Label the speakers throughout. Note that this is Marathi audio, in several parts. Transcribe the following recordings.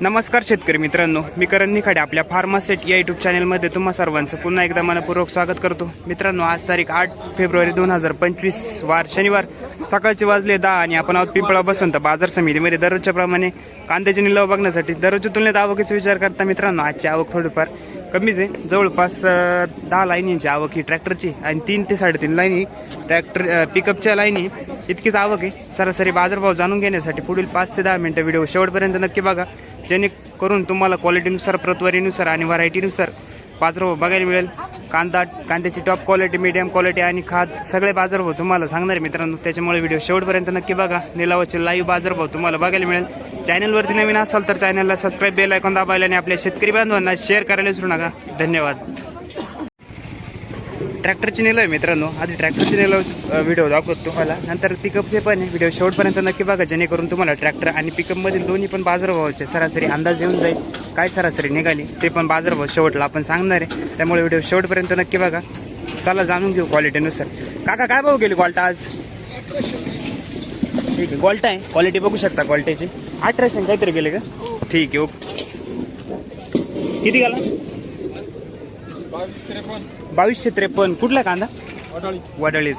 Speaker 1: नमस्कार शेतकरी मित्रांनो मी करण निखाडे आपल्या फार्मासेट या युट्यूब चॅनलमध्ये तुम्हा सर्वांचं पुन्हा एकदा मनपूर्वक स्वागत करतो. मित्रांनो आज तारीख आठ फेब्रुवारी दोन हजार पंचवीस वार शनिवार सकाळचे वाजले दहा आणि आपण आहोत पिंपळा बसवंत बाजार समितीमध्ये. दररोजच्या प्रमाणे कांद्याचे निलाव बघण्यासाठी दररोजच्या तुलनेत आवकीचा विचार करता मित्रांनो आजची आवक थोडीफार कमीच आहे. जवळपास दहा लाईनींची आवक ही ट्रॅक्टरची आणि तीन ते साडेतीन लाईनी ट्रॅक्टर पिकअपच्या लाईनी इतकीच आवक आहे. सरासरी बाजारभाव जाणून घेण्यासाठी पुढील पाच ते दहा मिनटं व्हिडिओ शेवटपर्यंत नक्की बघा. जेणेकरून तुम्हाला क्वालिटीनुसार प्रतवारीनुसार आणि व्हरायटीनुसार बाजारभाव बघायला मिळेल. कांदा कांद्याची टॉप क्वालिटी मीडियम क्वालिटी आणि खाद सगळे बाजारभाव तुम्हाला सांगणार आहे मित्रांनो. त्याच्यामुळे व्हिडिओ शेवटपर्यंत नक्की बघा. निलावाचे लाईव्ह बाजारभाव तुम्हाला बघायला मिळेल. चॅनलवरती नवीन असाल तर चॅनलला सबस्क्राईब बेल ऐकून दाबायला आणि आपल्या शेतकरी बांधवांना शेअर करायला विसरू नका. धन्यवाद. ट्रॅक्टरची नेलं आहे मित्रांनो. आधी ट्रॅक्टरची नेलं व्हिडिओ दाखवतो तुम्हाला. नंतर पिकअपचे पण आहे. व्हिडिओ शेवटपर्यंत नक्की बघा जेणेकरून तुम्हाला ट्रॅक्टर आणि पिकअपमधील दोन्ही पण बाजारभावाचे सरासरी अंदाज येऊन जाईल. काय सरासरी निघाली ते पण बाजारभाव शेवटला आपण सांगणार आहे. त्यामुळे व्हिडिओ शेवटपर्यंत नक्की बघा. चला जाणून घेऊ क्वालिटीनुसार काका काय भाऊ गेली क्वाल्टा आज? ठीक आहे क्वाल्टा आहे. क्वालिटी बघू शकता क्वालिटीची अठराशे काहीतरी गेले का? ठीक आहे ओके. किती गेला? बावीसशे त्रेपन्न. कुठला कांदा? वडाळीच.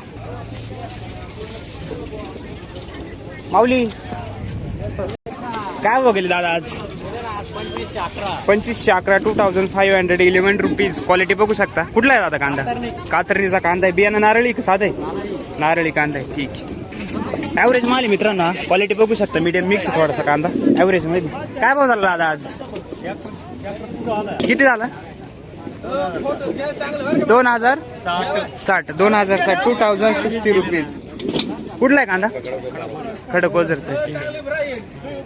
Speaker 1: माऊली. काय बघेल दादा आज? पंचवीसशे अकरा. Two thousand five hundred eleven rupees quality बघू शकता. कुठला आहे दादा कांदा? कातरणीचा कांदा आहे. बियाणं नारळी का साधा नारळी. कांदा आहे. ठीक. आहे ॲव्हरेज माल आहे मित्रांनो. क्वालिटी बघू शकता. मीडियम मिक्स थोडासा कांदा. ॲव्हरेजमध्ये. काय भाव झाला दादा आज? किती झाला? दोन हजार साठ. दोन हजार साठ. टू थाउजंड सिक्स्टी रुपीज कुठला आहे कांदा? खडक ओझरचं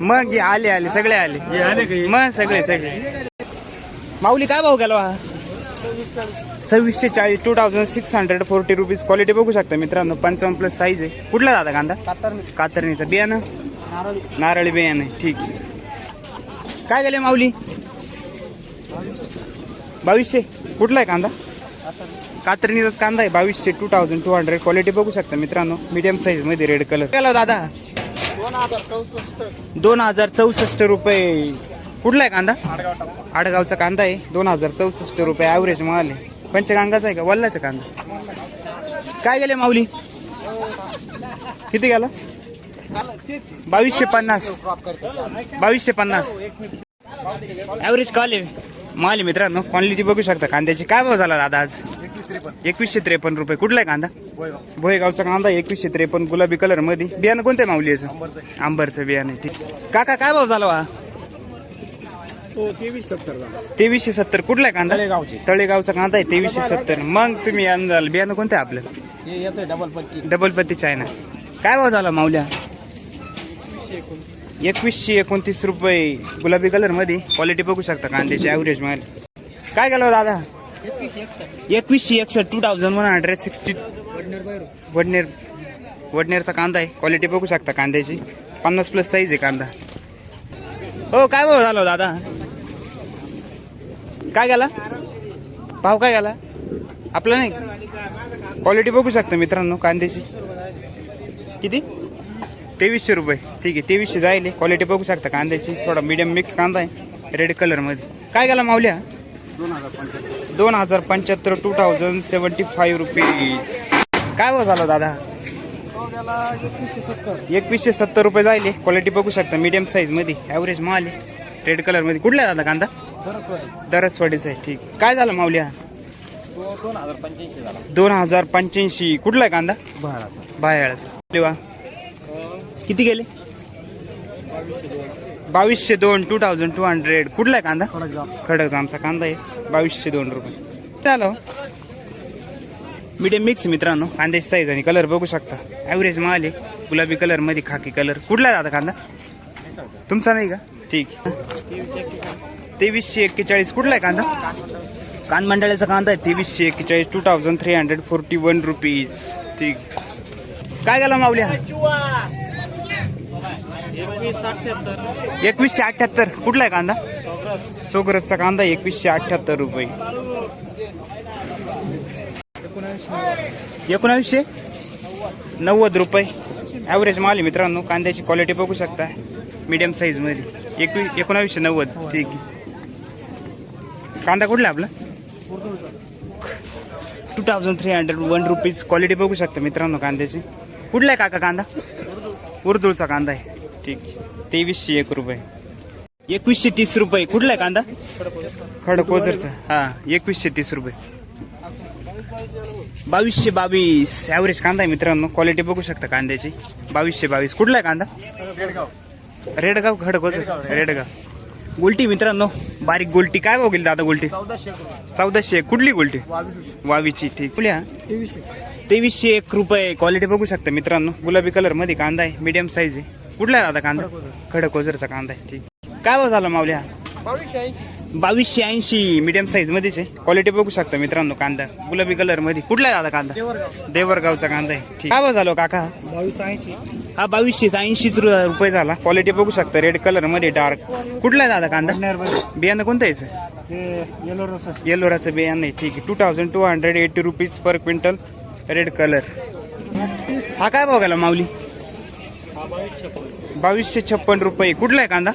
Speaker 1: मग आले आले. सगळे आले. मग सगळे सगळे. माऊली काय भाव गेला? हा सव्वीसशे चाळीस two thousand six hundred forty rupees quality बघू शकता मित्रांनो. पंचावन्न प्लस साईज आहे. कुठला दादा कांदा? कातरणीचा. बियाणं? नारळी. बियाणं ठीक आहे. काय गेले माऊली? बावीसशे? कुठला आहे कांदा? कातरणीचाच कांदा आहे बावीसशे two thousand two hundred quality बघू शकता मित्रांनो. मीडियम साईजमध्ये रेड कलर केला दादा. दोन हजार चौसष्ट रुपये. कुठला आहे कांदा? आडगावचा कांदा आहे. दोन हजार चौसष्ट रुपये ॲव्हरेज माल आहे. पंचगांगाचा आहे का? वल्लाचा कांदा. काय गेले माऊली? किती गेला? बावीसशे पन्नास. बावीसशे पन्नास. ॲव्हरेज कॉल आहे. माल मित्रांनो क्वालिटी बघू शकता. कांद्याची काय भाव झाला दादा आज? एकवीसशे त्रेपन्न रुपये. कुठला आहे कांदा? भोयगावचा कांदा एकवीसशे त्रेपन्न गुलाबी कलरमध्ये बियाणं कोणत्या माऊली याचं? आंबरचं बियाणं आहे. ठीक. काका काय भाव झाला
Speaker 2: तो तेवीस सत्तर
Speaker 1: तेवीसशे सत्तर. कुठला आहे कांदा?
Speaker 2: तळेगावचे.
Speaker 1: तळेगावचा कांदा आहे तेवीसशे सत्तर. मग तुम्ही अंदाल बियाणं कोणतं आहे आपलं?
Speaker 2: डबल पत्ती.
Speaker 1: डबल पत्ती चायना. काय भाव झाला माऊल्या? एकवीसशे एकोणतीस रुपये गुलाबी कलरमध्ये क्वालिटी बघू शकता कांद्याची ॲव्हरेज माल. काय केलं हो दादा? एकवीसशे एकसष्ट two thousand one hundred sixty Wadner वडनेरचा कांदा आहे. क्वालिटी बघू शकता कांद्याची. पन्नास प्लस साईज आहे कांदा. हो काय भाव झालो हो दादा? काय गेला भाव काय गेला आपला नाही? क्वालिटी बघू शकता मित्रांनो कांद्याची. किती? तेवीसशे रुपये. ठीक आहे तेवीसशे जाईल क्वालिटी बघू शकता कांद्याची. थोडा मीडियम मिक्स कांदा आहे. रेड कलरमध्ये. काय गेला माऊल्या
Speaker 2: दोन हजार पंच्याहत्तर
Speaker 1: two thousand seventy five rupees काय भाव झाला दादा?
Speaker 2: एकवीसशे सत्तर
Speaker 1: रुपये जाईल क्वालिटी बघू शकता मीडियम साईजमध्ये. ॲव्हरेज माल आहे. रेड कलरमध्ये. कुठला आहे दादा कांदा? दरसवाडीचा आहे. ठीक काय झालं माऊल्या
Speaker 2: तो दोन हजार पंच्याऐंशी
Speaker 1: दोन हजार पंच्याऐंशी. कुठला आहे कांदा?
Speaker 2: बहाराचा.
Speaker 1: बाहेरचा. वा किती गेले? बावीसशे दोन टू थाउजंड टू हंड्रेड कुठला आहे कांदा?
Speaker 2: खडक
Speaker 1: आमचा कांदा आहे. बावीसशे दोन रुपये. चालो मीडियम मिक्स मित्रांनो. कांद्याची साईज आणि कलर बघू शकता. ॲव्हरेज माल आहे. गुलाबी कलरमध्ये खाकी कलर कुठला आहे दादा कांदा? तुमचा नाही का? ठीक. तेवीसशे एक्केचाळीस. कुठला आहे कांदा? कान मंडळाचा कांदा आहे. तेवीसशे एक्केचाळीस two thousand three hundred forty one rupees ठीक. काय गेला माऊल्या एकवीसशे अठ्ठ्याहत्तर कुठला आहे कांदा? सोगरजचा कांदा एकवीसशे अठ्ठ्याहत्तर रुपये. एकोणावीसशे नव्वद रुपये. ॲव्हरेज माल आहे मित्रांनो. कांद्याची क्वालिटी बघू शकता. मीडियम साईजमध्ये एकवीस एकोणावीसशे नव्वद. ठीक कांदा कुठला आहे आपला? Two thousand three hundred one rupees quality बघू शकता मित्रांनो कांद्याची. कुठला आहे काका कांदा? उर्दूळचा कांदा आहे. ठीक तेवीसशे एक रुपये. एकवीसशे तीस रुपये. कुठला आहे कांदा? खडकोजरचा हा एकवीसशे तीस रुपये. बावीसशे बावीस. ॲव्हरेज कांदा आहे मित्रांनो. क्वालिटी बघू शकता कांद्याची. बावीसशे बावीस. कुठला आहे कांदा? रेडगाव खडकोजर रेडगाव. गोलटी मित्रांनो बारीक गोलटी. काय बघेल दादा गोलटी?
Speaker 2: चौदाशे.
Speaker 1: कुठली गोलटी? वावीची. ठीक. कुठल्या
Speaker 2: तेवीसशे
Speaker 1: तेवीसशे एक रुपये. क्वालिटी बघू शकता मित्रांनो. गुलाबी कलरमध्ये कांदा आहे. मीडियम साईज आहे. कुठला आहे दादा कांदा? खडक ओझरचा कांदा आहे ठीक. काय भाव झाला मावल्या
Speaker 2: बावीसशे
Speaker 1: बावीसशे ऐंशी. मीडियम साईज मध्येच आहे. क्वालिटी बघू शकता मित्रांनो कांदा. गुलाबी कलरमध्ये. कुठला आहे दादा कांदा?
Speaker 2: देवरगाव.
Speaker 1: देवरगावचा कांदा आहे ठीक. काय भाव झाला हो काका?
Speaker 2: ऐंशी.
Speaker 1: हा बावीसशे ऐंशीच रुपये झाला. क्वालिटी बघू शकता. रेड कलरमध्ये डार्क कुठला आहे दादा कांदा? बियाणं कोणतं यायचं
Speaker 2: रोस
Speaker 1: येलोराचं बियाणं आहे ठीक आहे. Two thousand two hundred eighty rupees per quintal red colour हा काय भाव गेला माऊली? बावीसशे छप्पन रुपये. कुठला आहे कांदा?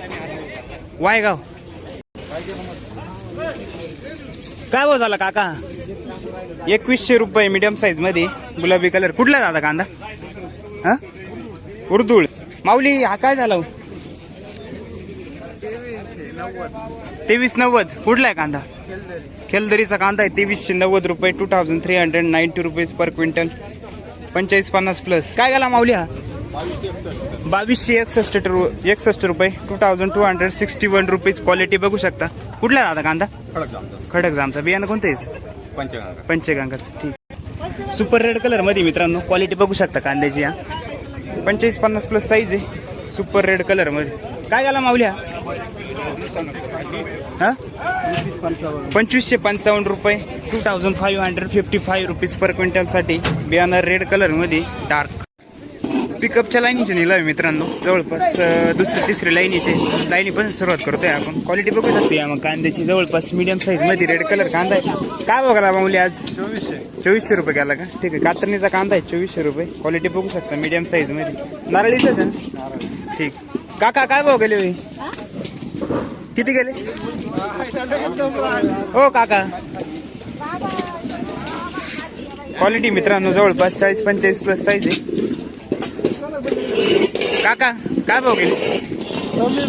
Speaker 1: वायगाव. काय भाव झाला काका? एकवीसशे रुपये मीडियम साईजमध्ये. गुलाबी कलर कुठला आहे दादा कांदा? हा? उर्दूळ. माऊली हा काय झाला हो? तेवीस नव्वद. कुठला आहे कांदा? खेलदरीचा कांदा आहे. तेवीसशे नव्वद रुपये. Two thousand three hundred ninety rupees per quintal पंचेचाळीस पन्नास प्लस काय गेला माऊली हा? बावीसशे एकसष्ट रु- एकसष्ट रुपये two thousand two hundred sixty one rupees quality बघू शकता. कुठला दादा कांदा?
Speaker 2: खडक जामचा
Speaker 1: बियाणं कोणतं आहे?
Speaker 2: पंचगंगा.
Speaker 1: पंचगंगाचं ठीक. सुपर रेड कलरमध्ये मित्रांनो क्वालिटी बघू शकता कांद्याची हा. पंचेचाळीस पन्नास प्लस साईज आहे. सुपर रेड कलरमध्ये. काय गेला माऊली हा? हा?
Speaker 2: पंचावन्न
Speaker 1: पंचवीसशे पंचावन्न रुपये two thousand five hundred fifty five rupees per क्विंटलसाठी बियाणं रेड कलरमध्ये डार्क पिकअपच्या लाईनीचे निलावे मित्रांनो. जवळपास दुसरी तिसरी लाईनीचे लाईनी पण सुरुवात करतोय आपण. क्वालिटी बघू शकते या मग. कांद्याची जवळपास मीडियम साईजमध्ये रेड कलर कांदा आहे. काय बघायला माऊली आज?
Speaker 2: चोवीसशे.
Speaker 1: चोवीसशे रुपये गेला का? ठीक आहे. कातरणीचा कांदा आहे चोवीसशे रुपये. क्वालिटी बघू शकता मीडियम साईजमध्ये. नारळीचंच आहे ना? ठीक. काका काय भाव गेले? किती गेले? हो काका. क्वालिटी मित्रांनो जवळपास चाळीस पंचेचाळीस प्लस साईज आहे. काका काय भाव गेले?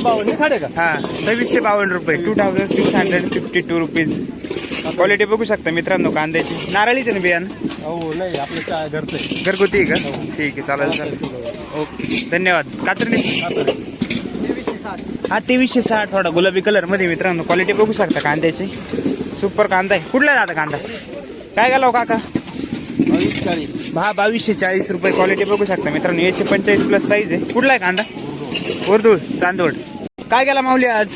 Speaker 2: बावन्न का
Speaker 1: हा सव्वीसशे बावन्न रुपये. Two thousand six hundred fifty two rupees quality बघू शकता मित्रांनो कांद्याची. नारळीचे ना बियाण?
Speaker 2: हो नाही आपलं घरचं
Speaker 1: घरगुती आहे का? ठीक आहे चालेल चालेल. ओके धन्यवाद.
Speaker 2: कात्रीने
Speaker 1: हा तेवीसशे साठ थोडा गुलाबी कलरमध्ये मित्रांनो. क्वालिटी बघू शकता कांद्याची. सुपर कांदा आहे. कुठला आहे दादा कांदा? काय गेला काका?
Speaker 2: चाळीस
Speaker 1: हा बावीसशे चाळीस रुपये क्वालिटी बघू शकता मित्रांनो. याचे पंचेचाळीस प्लस साईज आहे. कुठला आहे कांदा? उर्दू चांदोड. काय गेला माऊली आज?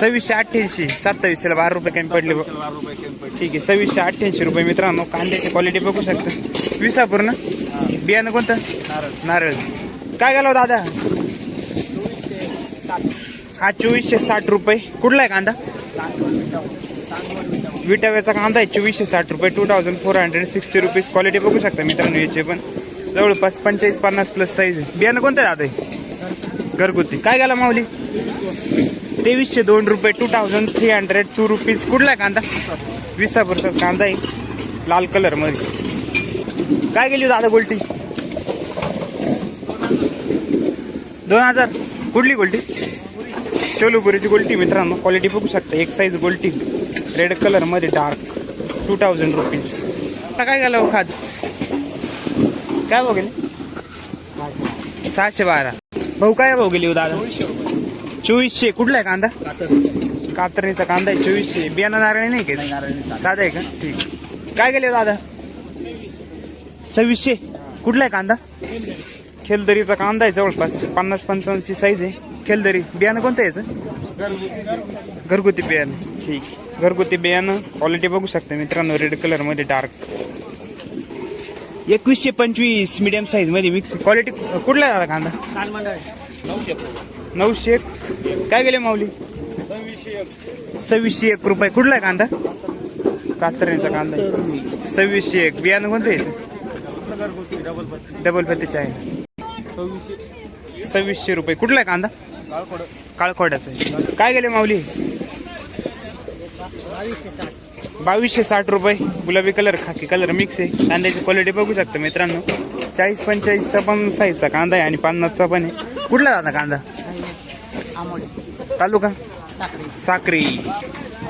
Speaker 1: सव्वीसशे अठ्ठ्याऐंशी सत्तावीसशेला बारा रुपये कमी पडले बघ. ठीक आहे सव्वीसशे अठ्ठ्याऐंशी रुपये मित्रांनो. कांद्याची क्वालिटी बघू शकता. विसापूर ना बियाणं कोणतं?
Speaker 2: नारळ.
Speaker 1: नारळ काय गेलो हो दादा? हा चोवीसशे साठ रुपये. कुठला आहे कांदा? विटाव्याचा कांदा आहे चोवीसशे साठ रुपये two thousand four hundred sixty rupees quality बघू शकता मित्रांनो याचे पण. जवळपास पंचेचाळीस पन्नास प्लस साईज आहे. बियाणं कोणतं आहे घरगुती. काय गेला माऊली? तेवीसशे दोन रुपये two thousand three hundred two rupees कुठला आहे कांदा? विसापूरचा कांदा आहे. लाल कलरमध्ये. काय गेली हो, दादा गोल्टी? दोन हजार. कुठली गोल्टी? शेलूपुरीची गोल्टी मित्रांनो. क्वालिटी बघू शकता. एक साईज गोल्टी. रेड कलरमध्ये डार्क टू थाउजंड रुपीज. आता काय झालं हो खाद काय भाव गेले? सहाशे बारा. भाऊ काय भाऊ गेली हो दादा? चोवीसशे. कुठला आहे कांदा? कातरणीचा कांदा आहे चोवीसशे. बियाणा नारळी नाही का? साधा आहे का? ठीक. काय गेले हो दादा? सव्वीसशे. कुठला आहे कांदा? खेलदरीचा कांदा आहे जवळपास. पन्नास पंचावन्नची साईज आहे. खेलदरी बियाणं कोणतं याचं? घरगुती बियाणं. ठीक. घरगुती बियाणं क्वालिटी बघू शकता मित्रांनो रेड कलरमध्ये डार्क एकवीसशे पंचवीस मीडियम साईजमध्ये मिक्स क्वालिटी कुठला आहे दादा कांदा?
Speaker 2: नऊशे
Speaker 1: नऊशे काय गेले माऊली?
Speaker 2: सव्वीसशे एक
Speaker 1: सव्वीसशे एक रुपये. कुठला आहे कांदा? कातरणीचा कांदा. सव्वीसशे एक. बियाणं कोणतं आहे
Speaker 2: घरगुती डबल पत्ती.
Speaker 1: डबल पत्तीचे आहे.
Speaker 2: सव्वीसशे
Speaker 1: रुपये. कुठला आहे कांदा? काळखोड्याचा आहे काय गेले माऊली? बावीसशे साठ रुपये. गुलाबी कलर खाकी कलर मिक्स आहे. कांद्याची क्वालिटी बघू शकता मित्रांनो. चाळीस पंचेचाळीसचा पण साईजचा कांदा आहे आणि पन्नासचा पण आहे. कुठला दादा कांदा? तालुका? साक्री.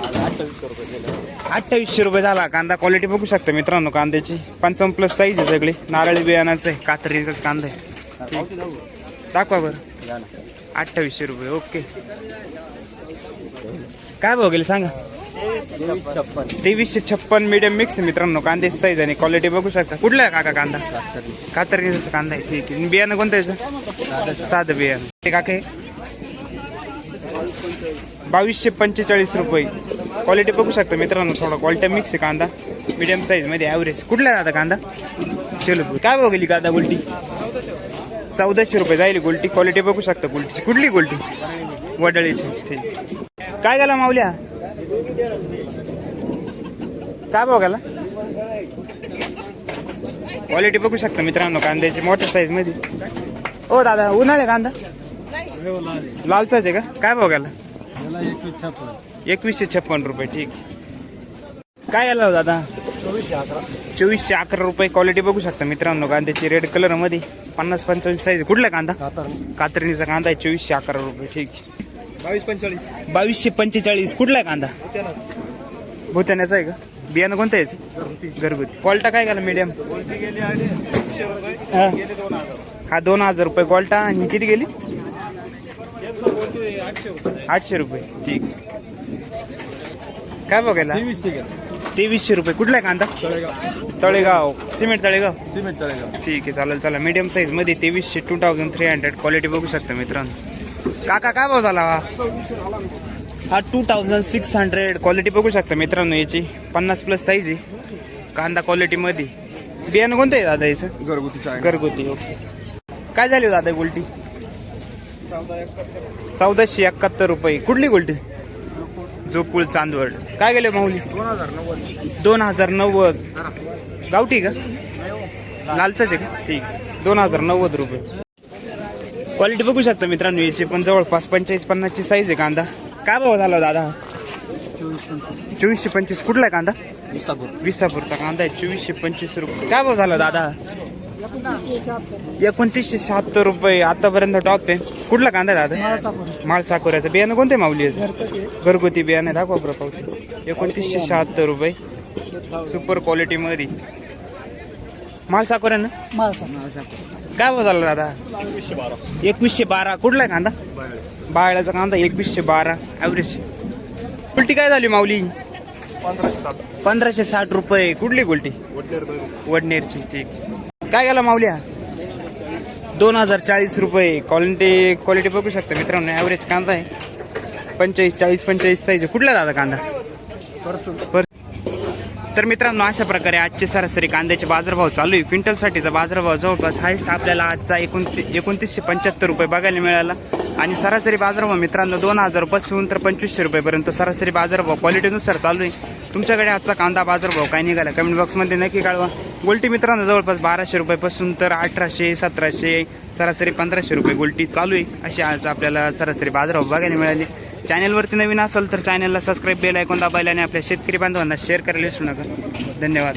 Speaker 2: अठ्ठावीसशे रुपये
Speaker 1: अठ्ठावीसशे रुपये झाला. कांदा क्वालिटी बघू शकता मित्रांनो कांद्याची. पंचावन्न प्लस साईज आहे सगळी. नारळी बियाणाचं आहे. कातरीचाच कांदा आहे. दाखवा बरं. अठ्ठावीसशे रुपये ओके. काय भाव गेले सांगा? तेवीसशे छप्पन. मीडियम मिक्स मित्रांनो कांद्याची साईज आणि क्वालिटी बघू शकता. कुठला आहे काका कांदा? कातरीचा कांदा आहे ठीक आहे. बियाणं कोणतं याचं? साधं. बियाणं. ते काका बावीसशे पंचेचाळीस रुपये. क्वालिटी बघू शकता मित्रांनो थोडा क्वालिटी मिक्स आहे कांदा. मीडियम साईजमध्ये ॲव्हरेज कुठला आहे आता कांदा? शेलू काय भाव गेली कांदा गुलटी चौदाशे रुपये जाईल गुलटी. क्वालिटी बघू शकता गुलटीची. कुठली गुलटी? वडळीची. ठीक. काय गेला माऊल्या? काय भाव गेला? क्वालिटी बघू शकता मित्रांनो कांद्याची मोठ्या साईजमध्ये. ओ दादा उन्हाळे कांदा? लालचाच आहे का? काय भाव गेला?
Speaker 2: एकवीस छप्पन.
Speaker 1: एकवीसशे छप्पन रुपये ठीक. काय हो दादा?
Speaker 2: चोवीसशे अकरा.
Speaker 1: रुपये क्वालिटी बघू शकता मित्रांनो कांद्याची रेड कलरमध्ये पन्नास पंचावन्न साईज कुठला कांदा?
Speaker 2: कातर
Speaker 1: कातरणीचा कांदा आहे चोवीसशे अकरा रुपये. ठीक
Speaker 2: बावीस पंचेचाळीस
Speaker 1: बावीसशे पंचेचाळीस. कुठला आहे कांदा भूताण्याचा आहे का? बियाणं कोणतं आहे? घरगुती. क्वालिटा काय गेला मीडियम हा.
Speaker 2: दोन हजार.
Speaker 1: हा रुपये क्वालिटा आणि किती गेली?
Speaker 2: आठशे रुपये.
Speaker 1: ठीक काय बघायला?
Speaker 2: तेवीसशे
Speaker 1: रुपये. कुठला आहे कांदा?
Speaker 2: तळेगाव.
Speaker 1: तळेगाव. सिमेंट तळेगाव?
Speaker 2: सिमेंट तळेगाव.
Speaker 1: ठीक आहे चालेल चला. मीडियम साईजमध्ये तेवीसशे two thousand three hundred quality बघू शकता मित्रांनो. काका काय भाव झाला हा? हा two thousand six hundred quality बघू शकता मित्रांनो याची. पन्नास प्लस साईज आहे. कांदा क्वालिटी मध्ये. बियाणं कोणतं आहे दादा याचं?
Speaker 2: घरगुती
Speaker 1: घरगुती ओके. काय झाली हो दादा उलटी चौदाशे एकाहत्तर रुपये. कुठली गोल्टी? जोपूल चांदवड. काय गेले माऊली?
Speaker 2: दोन हजार नव्वद.
Speaker 1: दोन हजार नव्वद गावठी का? लालचंच आहे का? ठीक. दोन हजार नव्वद रुपये. क्वालिटी बघू शकता मित्रांनो याची पण जवळपास पंचेचाळीस पन्नासची साईज आहे कांदा. काय भाव झाला हो दादा? चोवीसशे पंचवीस. कुठला आहे कांदा?
Speaker 2: विसापूर.
Speaker 1: विसापूरचा कांदा आहे चोवीसशे पंचवीस रुपये. काय भाव झाला दादा? एकोणतीसशे शहात्तर रुपये आतापर्यंत टॉप आहे. कुठला कांदा आहे दादा? माळ साकोऱ्याचं बियाणं कोणते माऊली याचं? घरगुती बियाणं दाखवा बरं पावते एकोणतीसशे शहात्तर रुपये. सुपर क्वालिटी मध्ये माल साकोऱ्यानं काय भाव झाला दादा? एकवीसशे बारा. कुठला आहे कांदा? बाळ्याचा कांदा एकवीसशे बारा. ॲव्हरेज उलटी काय झाली माऊली?
Speaker 2: पंधराशे सात
Speaker 1: पंधराशे साठ रुपये. कुठली गुलटी
Speaker 2: वडनेर
Speaker 1: वडनेरची. ठीक. काय गेला माऊल्या दोन हजार चाळीस रुपये. क्वालिटी क्वालिटी बघू शकता मित्रांनो. ॲव्हरेज कांदा आहे. पंचेचाळीस चाळीस पंचेचाळीस साईज कुठला दादा कांदा? पर तर मित्रांनो अशा प्रकारे आजचे सरासरी कांद्याचे बाजारभाव चालू आहे. क्विंटलसाठीचा बाजारभाव जवळपास हायस्ट आपल्याला आजचा एकोणतीस एकोणतीसशे पंच्याहत्तर रुपये बघायला मिळाला. आणि सरासरी बाजारभाव मित्रांनो दोन हजारपासून तर पंचवीसशे रुपयेपर्यंत सरासरी बाजारभाव क्वालिटीनुसार चालू आहे. तुमच्याकडे आजचा कांदा बाजारभाव काय निघाला? कमेंट बॉक्समध्ये नक्की कळवा. गोल्टी मित्रांनो जवळपास बाराशे रुपयापासून तर अठराशे सतराशे सरासरी पंधराशे रुपये गोल्टी चालू आहे. अशी आज आपल्याला सरासरी बाजारभाव बघायला मिळाली. चॅनलवरती नवीन असेल तर चॅनलला सबस्क्राईब बेल ऐकून दाबायला आणि आपल्या शेतकरी बांधवांना शेअर करायला विसरू नका. धन्यवाद.